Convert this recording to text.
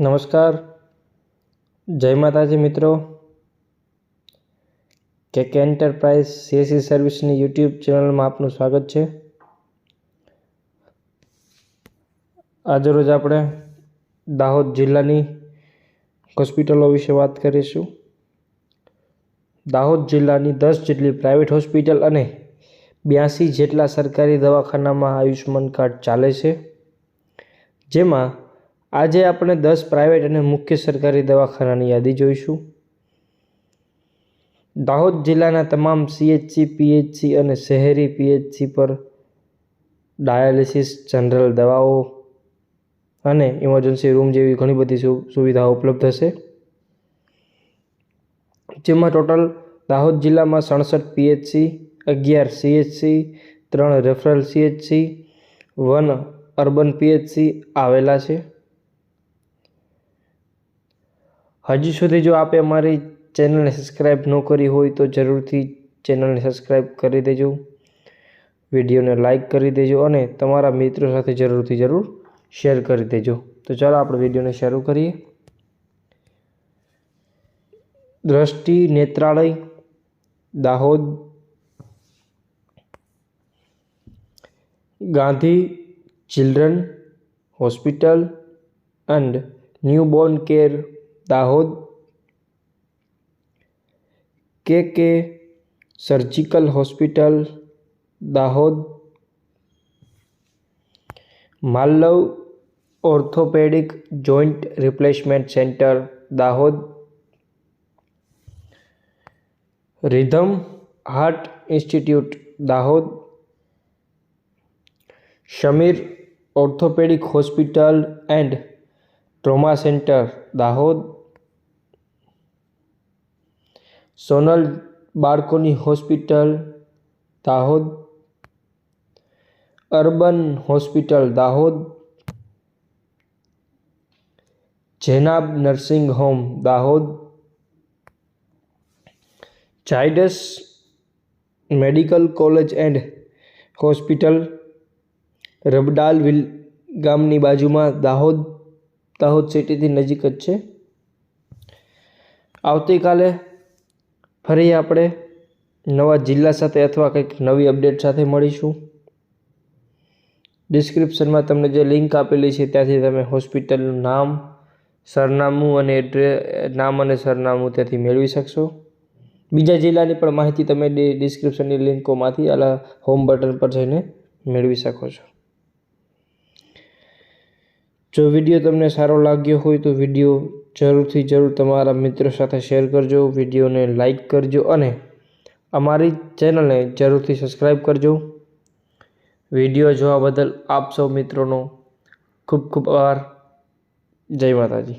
નમસ્કાર. જય માતાજી મિત્રો. કે કે એન્ટરપ્રાઇઝ સીએસસી સર્વિસની યુટ્યુબ ચેનલમાં આપનું સ્વાગત છે. આજરોજ આપણે દાહોદ જિલ્લાની હોસ્પિટલો વિશે વાત કરીશું. દાહોદ જિલ્લાની દસ જેટલી પ્રાઇવેટ હોસ્પિટલ અને બ્યાસી જેટલા સરકારી દવાખાનામાં આયુષ્યમાન કાર્ડ ચાલે છે. જેમાં આજે આપણે દસ પ્રાઇવેટ અને મુખ્ય સરકારી દવાખાનાની યાદી જોઈશું. દાહોદ જિલ્લાના તમામ સીએચસી પીએચસી અને શહેરી પીએચસી પર ડાયાલિસિસ જનરલ દવાઓ અને ઇમરજન્સી રૂમ જેવી ઘણી બધી સુવિધાઓ ઉપલબ્ધ હશે. જેમાં ટોટલ દાહોદ જિલ્લામાં સડસઠ પીએચસી અગિયાર સીએચસી ત્રણ referral CHC one urban PHC આવેલા છે. હજી સુધી જો આપે અમારી ચેનલને સબસ્ક્રાઈબ ન કરી હોય તો જરૂરથી ચેનલને સબસ્ક્રાઈબ કરી દેજો. વિડીયોને લાઇક કરી દેજો અને તમારા મિત્રો સાથે જરૂરથી જરૂર શેર કરી દેજો. તો ચાલો આપણે વિડીયોને શરૂ કરીએ. Drishti Netralaya, Dahod. Gandhi children hospital and newborn care Dahod K K surgical hospital Dahod Malav orthopaedic joint replacement centre Dahod rhythm heart institute Dahod Shamir orthopaedic hospital and trauma centre Dahod Sonal બાળકોની hospital Dahod, urban hospital Dahod, Zenab nursing home Dahod, Zydus medical college and hospital, Rabdal will ગામની બાજુમાં દાહોદ દાહોદ સિટીથી નજીક જ છે. આવતીકાલે ફરી આપણે નવા જિલ્લા સાથે અથવા કંઈક નવી અપડેટ સાથે મળીશું. ડિસ્ક્રિપ્શનમાં તમને જે લિંક આપેલી છે ત્યાંથી તમે હોસ્પિટલનું નામ, સરનામું અને એડ્રે, નામ અને સરનામું ત્યાંથી મેળવી શકશો. બીજા જિલ્લાની પણ માહિતી તમે ડિસ્ક્રિપ્શનની લિંકોમાંથી આલા હોમ બટન પર જઈને મેળવી શકો છો. જો વીડિયો તમને સારો લાગ્યો હોય તો વીડિયો જરૂરથી જરૂર તમારા મિત્રો સાથે શેર કરજો, વિડીયોને લાઈક કરજો અને અમારી ચેનલને જરૂરથી સબસ્ક્રાઈબ કરજો. વીડિયો જોવા બદલ આપ સૌ મિત્રોનો ખૂબ ખૂબ આભાર. જય માતાજી.